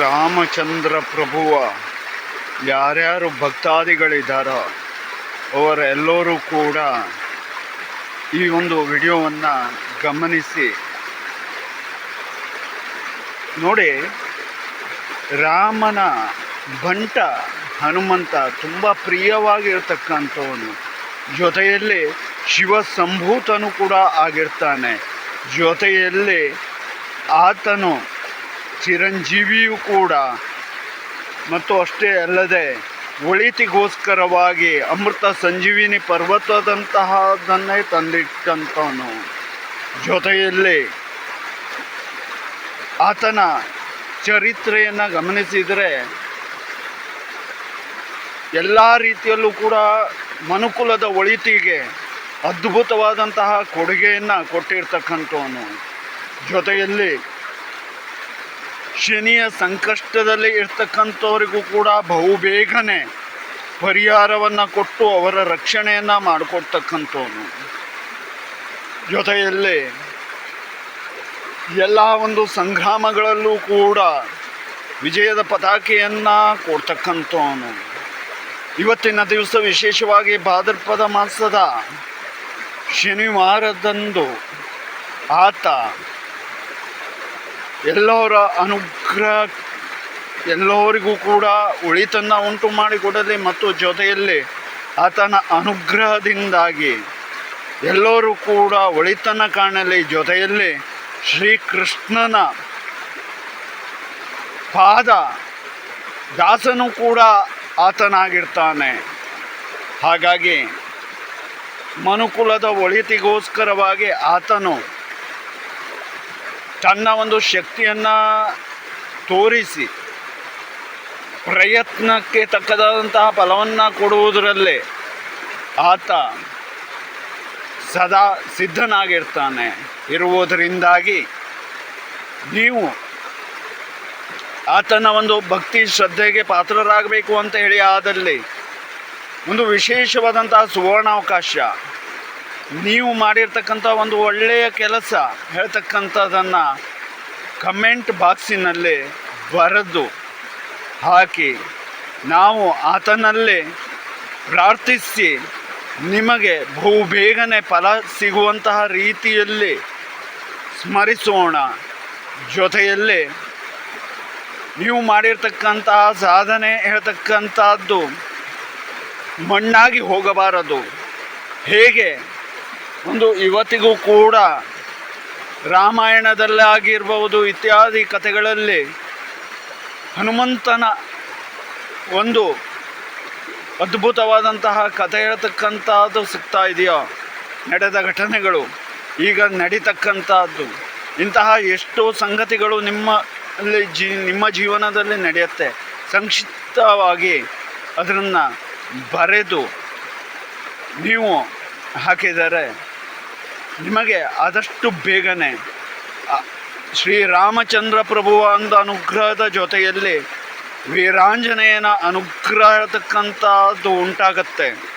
ರಾಮಚಂದ್ರ ಪ್ರಭುವ ಯಾರ್ಯಾರು ಭಕ್ತಾದಿಗಳಿದ್ದಾರೋ ಅವರೆಲ್ಲರೂ ಕೂಡ ಈ ಒಂದು ವಿಡಿಯೋವನ್ನು ಗಮನಿಸಿ. ನೋಡಿ, ರಾಮನ ಬಂಟ ಹನುಮಂತ ತುಂಬ ಪ್ರಿಯವಾಗಿರ್ತಕ್ಕಂಥವನು. ಜೊತೆಯಲ್ಲಿ ಶಿವ ಸಂಭೂತನು ಕೂಡ ಆಗಿರ್ತಾನೆ. ಜೊತೆಯಲ್ಲಿ ಆತನು ಚಿರಂಜೀವಿಯೂ ಕೂಡ, ಮತ್ತು ಅಷ್ಟೇ ಅಲ್ಲದೆ ಒಳಿತಿಗೋಸ್ಕರವಾಗಿ ಅಮೃತ ಸಂಜೀವಿನಿ ಪರ್ವತದಂತಹದನ್ನೇ ತಂದಿಟ್ಟಂಥವನು. ಜೊತೆಯಲ್ಲಿ ಆತನ ಚರಿತ್ರೆಯನ್ನು ಗಮನಿಸಿದರೆ ಎಲ್ಲ ರೀತಿಯಲ್ಲೂ ಕೂಡ ಮನುಕುಲದ ಒಳಿತಿಗೆ ಅದ್ಭುತವಾದಂತಹ ಕೊಡುಗೆಯನ್ನು ಕೊಟ್ಟಿರ್ತಕ್ಕಂಥವನು. ಜೊತೆಯಲ್ಲಿ ಶನಿಯ ಸಂಕಷ್ಟದಲ್ಲಿ ಇರ್ತಕ್ಕಂಥವರಿಗೂ ಕೂಡ ಬಹುಬೇಗನೆ ಪರಿಹಾರವನ್ನು ಕೊಟ್ಟು ಅವರ ರಕ್ಷಣೆಯನ್ನು ಮಾಡಿಕೊಡ್ತಕ್ಕಂಥವನು ಜೊತೆಯಲ್ಲಿ ಎಲ್ಲ ಒಂದು ಸಂಗ್ರಾಮಗಳಲ್ಲೂ ಕೂಡ ವಿಜಯದ ಪತಾಕೆಯನ್ನು ಕೊಡ್ತಕ್ಕಂಥವನು. ಇವತ್ತಿನ ದಿವಸ ವಿಶೇಷವಾಗಿ ಭಾದ್ರಪದ ಮಾಸದ ಶನಿವಾರದಂದು ಆತ ಎಲ್ಲರ ಅನುಗ್ರಹ ಎಲ್ಲರಿಗೂ ಕೂಡ ಒಳಿತನ್ನು ಉಂಟು ಮಾಡಿಕೊಡಲಿ ಮತ್ತು ಜೊತೆಯಲ್ಲಿ ಆತನ ಅನುಗ್ರಹದಿಂದಾಗಿ ಎಲ್ಲರೂ ಕೂಡ ಒಳಿತನ ಕಾಣಲಿ. ಜೊತೆಯಲ್ಲಿ ಶ್ರೀಕೃಷ್ಣನ ಪಾದ ದಾಸನು ಕೂಡ ಆತನಾಗಿರ್ತಾನೆ. ಹಾಗಾಗಿ ಮನುಕುಲದ ಒಳಿತಿಗೋಸ್ಕರವಾಗಿ ಆತನು ತನ್ನ ಒಂದು ಶಕ್ತಿಯನ್ನು ತೋರಿಸಿ ಪ್ರಯತ್ನಕ್ಕೆ ತಕ್ಕದಾದಂತಹ ಫಲವನ್ನು ಕೊಡುವುದರಲ್ಲೇ ಆತ ಸದಾ ಸಿದ್ಧನಾಗಿರ್ತಾನೆ. ಇರುವುದರಿಂದಾಗಿ ನೀವು ಆತನ ಒಂದು ಭಕ್ತಿ ಶ್ರದ್ಧೆಗೆ ಪಾತ್ರರಾಗಬೇಕು ಅಂತ ಹೇಳಿ ಆದಲ್ಲಿ ಒಂದು ವಿಶೇಷವಾದಂತಹ ಸುವರ್ಣಾವಕಾಶ ನೀವು ಮಾಡಿರ್ತಕ್ಕಂಥ ಒಂದು ಒಳ್ಳೆಯ ಕೆಲಸ ಹೇಳ್ತಕ್ಕಂಥದ್ದನ್ನು ಕಮೆಂಟ್ ಬಾಕ್ಸಿನಲ್ಲಿ ಬರೆದು ಹಾಕಿ, ನಾವು ಆತನಲ್ಲಿ ಪ್ರಾರ್ಥಿಸಿ, ನಿಮಗೆ ಬಹು ಬೇಗನೆ ಫಲ ಸಿಗುವಂತಹ ರೀತಿಯಲ್ಲಿ ಸ್ಮರಿಸೋಣ. ಜೊತೆಯಲ್ಲಿ ನೀವು ಮಾಡಿರ್ತಕ್ಕಂತಹ ಸಾಧನೆ, ಹೇಳ್ತಕ್ಕಂಥದ್ದು ಮಣ್ಣಾಗಿ ಹೋಗಬಾರದು. ಹೇಗೆ? ಒಂದು ಇವತ್ತಿಗೂ ಕೂಡ ರಾಮಾಯಣದಲ್ಲೇ ಆಗಿರ್ಬೋದು ಇತ್ಯಾದಿ ಕಥೆಗಳಲ್ಲಿ ಹನುಮಂತನ ಒಂದು ಅದ್ಭುತವಾದಂತಹ ಕಥೆ ಹೇಳ್ತಕ್ಕಂಥದ್ದು ಸಿಗ್ತಾ ಇದೆಯೋ? ನಡೆದ ಘಟನೆಗಳು, ಈಗ ನಡೀತಕ್ಕಂಥದ್ದು, ಇಂತಹ ಎಷ್ಟೋ ಸಂಗತಿಗಳು ನಿಮ್ಮಲ್ಲಿ ಜೀ, ನಿಮ್ಮ ಜೀವನದಲ್ಲಿ ನಡೆಯುತ್ತೆ. ಸಂಕ್ಷಿಪ್ತವಾಗಿ ಅದನ್ನು ಬರೆದು ನೀವು ಹಾಕಿದರೆ ನಿಮಗೆ ಆದಷ್ಟು ಬೇಗನೆ ಶ್ರೀರಾಮಚಂದ್ರ ಪ್ರಭುವ ಒಂದು ಅನುಗ್ರಹದ ಜೊತೆಯಲ್ಲಿ ವೀರಾಂಜನೇಯನ ಅನುಗ್ರಹ ಇರತಕ್ಕಂಥದ್ದು ಉಂಟಾಗತ್ತೆ.